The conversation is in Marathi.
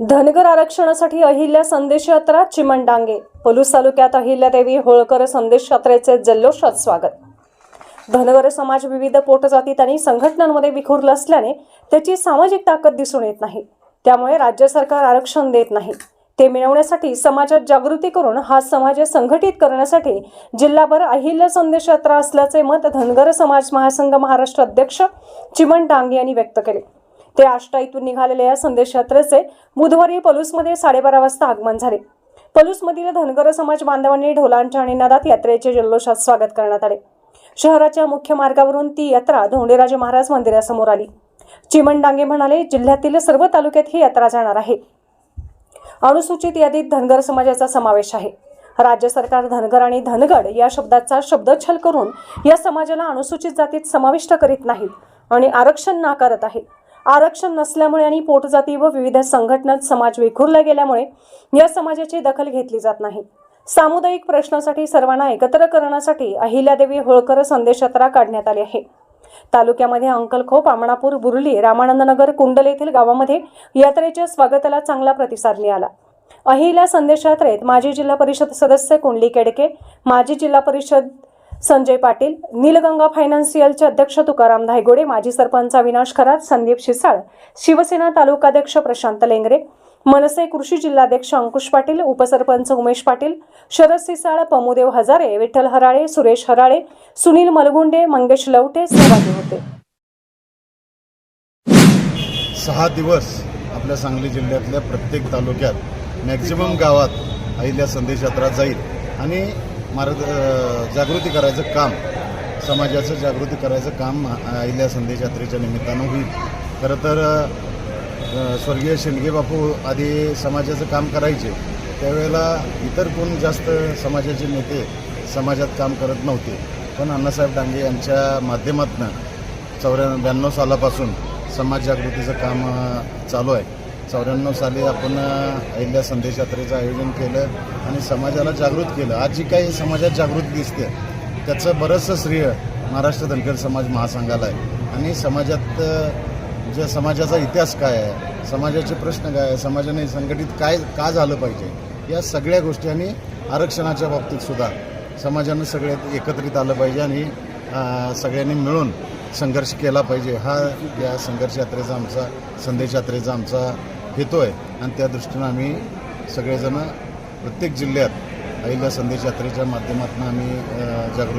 धनगर आरक्षणासाठी अहिल्या संदेश यात्रा चिमणडांगे. पलूस तालुक्यात अहिल्यादेवी होळकर संदेश यात्रेचे जल्लोषात स्वागत. धनगर समाज विविध पोटजातीत आणि संघटनांमध्ये विखुरला असल्याने त्याची सामाजिक ताकद दिसून येत नाही. त्यामुळे राज्य सरकार आरक्षण देत नाही. ते मिळवण्यासाठी समाजात जागृती करून हा समाज संघटित करण्यासाठी जिल्हाभर अहिल्या संदेश यात्रा असल्याचे मत धनगर समाज महासंघ महाराष्ट्र अध्यक्ष चिमण डांगे यांनी व्यक्त केले. ते आष्टा इथून निघालेल्या या संदेश यात्रेचे बुधवारी पलूसमध्ये साडेबारा वाजता आगमन झाले. पलूसमधील धनगर समाज बांधवांनी ढोलांच्या आणि नादात यात्रेचे जल्लोषात स्वागत करण्यात आले. शहराच्या मुख्य मार्गावरून ती यात्रा धोंडेराजे महाराज मंदिरासमोर आली. चिमण डांगे म्हणाले जिल्ह्यातील सर्व तालुक्यात ही यात्रा जाणार आहे. अनुसूचित यादीत धनगर समाजाचा समावेश आहे. राज्य सरकार धनगर आणि धनगड या शब्दाचा शब्दछल करून या समाजाला अनुसूचित जातीत समाविष्ट करीत नाहीत आणि आरक्षण नाकारत आहे. आरक्षण नसल्यामुळे आणि पोटजाती व विविध संघटनात समाज विखुरला गेल्यामुळे या समाजाची दखल घेतली जात नाही. सामुदायिक प्रश्नासाठी सर्वांना एकत्र करण्यासाठी अहिल्यादेवी होळकर संदेश यात्रा काढण्यात आली आहे. तालुक्यामध्ये अंकलखोप आमणापूर बुर्ली रामानंदनगर कुंडल येथील गावामध्ये यात्रेच्या स्वागताला चांगला प्रतिसाद मिळाला. अहिल्या संदेश यात्रेत माजी जिल्हा परिषद सदस्य कुंडली केडके माजी जिल्हा परिषद संजय पाटील नीलगंगा फायनान्शियलचे अध्यक्ष तुकाराम धायगोडे माजी सरपंच अविनाश खरात संदीप शिसाळ शिवसेना तालुकाध्यक्ष प्रशांत लेंगरे मनसे कृषी जिल्हाध्यक्ष अंकुश पाटील उपसरपंच उमेश पाटील शरद सिसाळ पमुदेव हजारे विठ्ठल हराळे सुरेश हराळे सुनील मलगुंडे मंगेश लवटे सहभागी होते. सहा दिवस आपल्या सांगली जिल्ह्यातल्या प्रत्येक तालुक्यात मॅक्झिमम गावात अहिल्या संदेश यात्रा जाईल. आणि मार्ग जागृती करायचं काम समाजाचं जागृती करायचं काम अहिल्या संदेश यात्रेच्या निमित्तानं होईल. खरं तर स्वर्गीय शेंडगे बापू आधी समाजाचं काम करायचे. त्यावेळेला इतर कोण जास्त समाजाचे नेते समाजात काम करत नव्हते. पण अण्णासाहेब डांगे यांच्या माध्यमातून चौऱ्या ब्याण्णव सालापासून समाज जागृतीचं काम चालू आहे. चौऱ्याण्णव साली आपण अहिल्या संदेश यात्रेचं आयोजन केलं आणि समाजाला जागृत केलं. आज जी काही समाजात जागृत दिसते त्याचं बरंचसं श्रेय महाराष्ट्र धनगर समाज महासंघाला आहे. आणि समाजात अ, ज्या समाजाचा इतिहास काय आहे समाजाचे प्रश्न काय आहे समाजाने संघटित काय का झालं पाहिजे या सगळ्या गोष्टी आणि आरक्षणाच्या बाबतीत सुद्धा समाजानं सगळे एकत्रित आलं पाहिजे आणि सगळ्यांनी मिळून संघर्ष केला पाहिजे. हा या संघर्ष यात्रेचा आमचा संदेश यात्रेचा आमचा घेतो आहे आणि त्या दृष्टीनं आम्ही सगळेजण प्रत्येक जिल्ह्यात अहिल्या संदेश यात्रेच्या माध्यमातून आम्ही जागृती